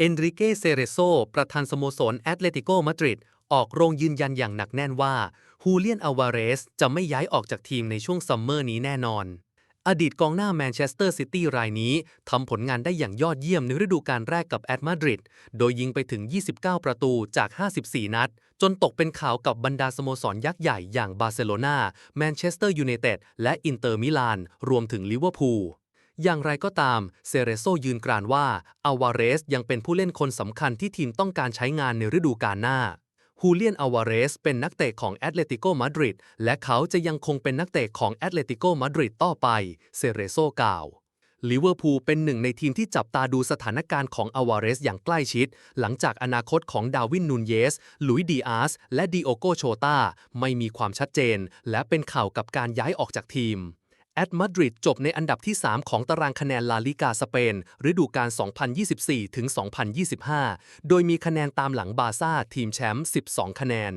เอนริเกเซเรโซ ประธานสโมสรแอตเลติโกมาดริด ออกโรงยืนยันอย่างหนักแน่นว่าฮูเลียนอาวาเรสจะไม่ย้ายออกจากทีมในช่วงซัมเมอร์นี้แน่นอน อดีตกองหน้าแมนเชสเตอร์ซิตี้รายนี้ทำผลงานได้อย่างยอดเยี่ยมในฤดูกาลแรกกับแอตมาดริด โดยยิงไปถึง 29 ประตูจาก 54 นัด จนตกเป็นข่าวกับบรรดาสโมสรยักษ์ใหญ่อย่างบาร์เซโลนาแมนเชสเตอร์ยูไนเต็ดและอินเตอร์มิลาน รวมถึงลิเวอร์พูล อย่างไรก็ตาม เซเรโซยืนกรานว่าอาวาเรสยังเป็นผู้เล่นคนสำคัญที่ทีมต้องการใช้งานในฤดูกาลหน้าฮูเลียนอาวาเรสเป็นนักเตะของแอตเลติโกมาดริดและเขาจะยังคงเป็นนักเตะของแอตเลติโกมาดริดต่อไป เซเรโซกล่าวลิเวอร์พูลเป็นหนึ่งในทีมที่จับตาดูสถานการณ์ของอาวาเรสอย่างใกล้ชิด หลังจากอนาคตของดาวินนูนเยส ลุยดีอาส และดิโอโกโชตาไม่มีความชัดเจน และเป็นข่าวกับการย้ายออกจากทีม แอตมาดริดจบในอันดับที่ 3 ของตารางคะแนนลาลิกาสเปน ฤดูกาล 2024 ถึง 2025 โดยมีคะแนนตามหลังบาร์ซ่าทีมแชมป์ 12 คะแนน